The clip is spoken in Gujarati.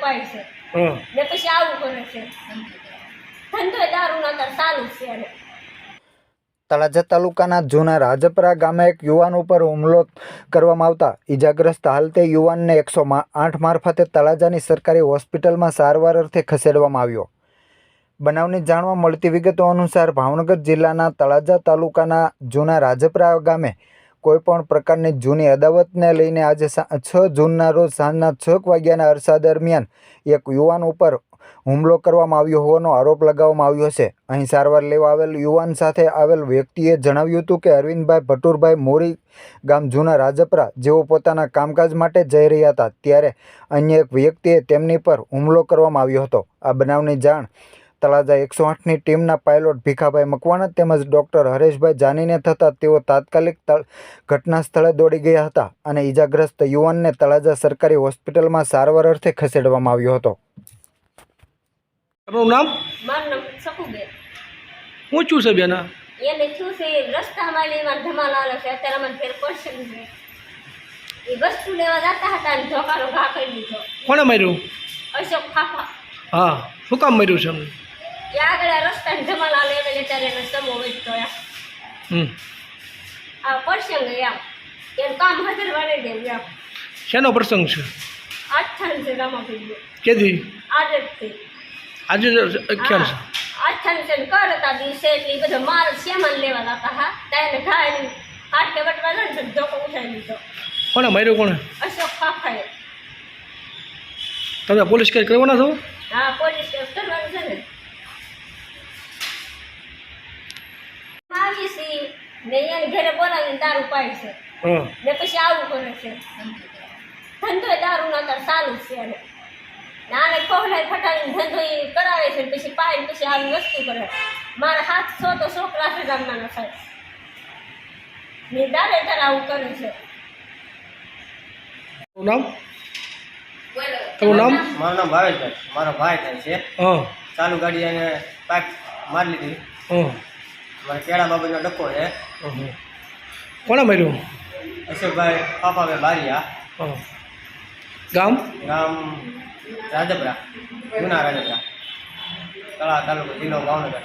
પાય છે. ને પછી આવું કરે છે. ધંધો દારૂ ના કર સારું છે એને. તળાજા તાલુકાના જૂના રાજપરા ગામે એક યુવાન ઉપર હુમલો કરવામાં આવતા. ઇજાગ્રસ્ત હાલ તે યુવાનને એકસો આઠ મારફતે તળાજાની સરકારી હોસ્પિટલમાં સારવાર અર્થે ખસેડવામાં આવ્યો. બનાવની જાણવા મળતી વિગતો અનુસાર ભાવનગર જિલ્લાના તળાજા તાલુકાના જૂના રાજપરા ગામે કોઈપણ પ્રકારની જૂની અદાવતને લઈને આજે છ જૂનના રોજ સાંજના છ વાગ્યાના અરસા દરમિયાન એક યુવાન ઉપર હુમલો કરવામાં આવ્યો હોવાનો આરોપ લગાવવામાં આવ્યો છે. અહીં સારવાર લેવા આવેલ યુવાન સાથે આવેલ વ્યક્તિએ જણાવ્યું હતું કે અરવિંદભાઈ ભટુરભાઈ મોરી ગામ જૂના રાજપરા જેઓ પોતાના કામકાજ માટે જઈ રહ્યા હતા, ત્યારે અન્ય એક વ્યક્તિએ તેમની પર હુમલો કરવામાં આવ્યો હતો. આ બનાવની જાણ તળાજા એકસો આઠની ટીમના પાયલોટ ભીખાભાઈ મકવાણા તેમજ ડૉક્ટર હરેશભાઈ જાનીને થતાં તેઓ તાત્કાલિક ઘટના સ્થળે દોડી ગયા હતા અને ઈજાગ્રસ્ત યુવાનને તળાજા સરકારી હોસ્પિટલમાં સારવાર અર્થે ખસેડવામાં આવ્યો હતો. આપણું નામ? મારું નામ શકુબેન ઊંચું છે બેના એને? શું છે રસ્તામાં લેવા ધમાલ આવે છે. અત્યારે મને ફેર પડશે એ વસ્તુ લેવા જતા હતા અને ધોકાનો ઘા કરી દીધો. કોણે માર્યું? અશોક ફાફા. હા. શું કામ માર્યું છે એમને? આગળ રસ્તાને આવે એટલે ત્યારે એને સમો વેચતો એમ. હમ. આ એમ. એનું કામ હાજર વાળી દેવું એમ. શેનો પ્રસંગ છે? આઠાણ છે રામાપીર કેદી આજે આજે ખ્યાલ છે? આઠાણ છે? ને કર હતા દિવસે એટલે બધા માલ સામાન લેવા જતા હા ત્યારે ઘાય હાથે વટવા જાય ને ધોકો ઉઠાવી લીધો. કોણે માર્યું કોણે? અશોક ફાફાએ તમે પોલીસ કેસ કરવાના છો? હા પોલીસ કેસ કરવાનું છે ને આવી સી ને એની ઘરે બોલાવીને દારૂ પાય છે ને પછી આવું કરે છે. ધંધો દારૂ ના તાર સારું છે એને નાને ખોખલાઈ ફટાવીને ધંધો એ કરાવે છે પછી પાય પછી આવી વસ્તુ કરે. મારા હાથ સો તો છોકરા છે ગામના સાહેબ. ને દારે તાર આવું કરે છે. નામ? તમારું નામ? મારું નામ ભાવેશભાઈ મારો ભાઈ થાય છે. હા. ચાલુ ગાડી એને પાક મારી લીધી. કેળા બાબતનો ડકો છે. કોણે માર્યું અશોકભાઈ પાપાભાઈ બારિયા. ગામ? ગામ રાજપરા જૂના રાજપરા તળા તાલુકો જિલ્લો ભાવનગર.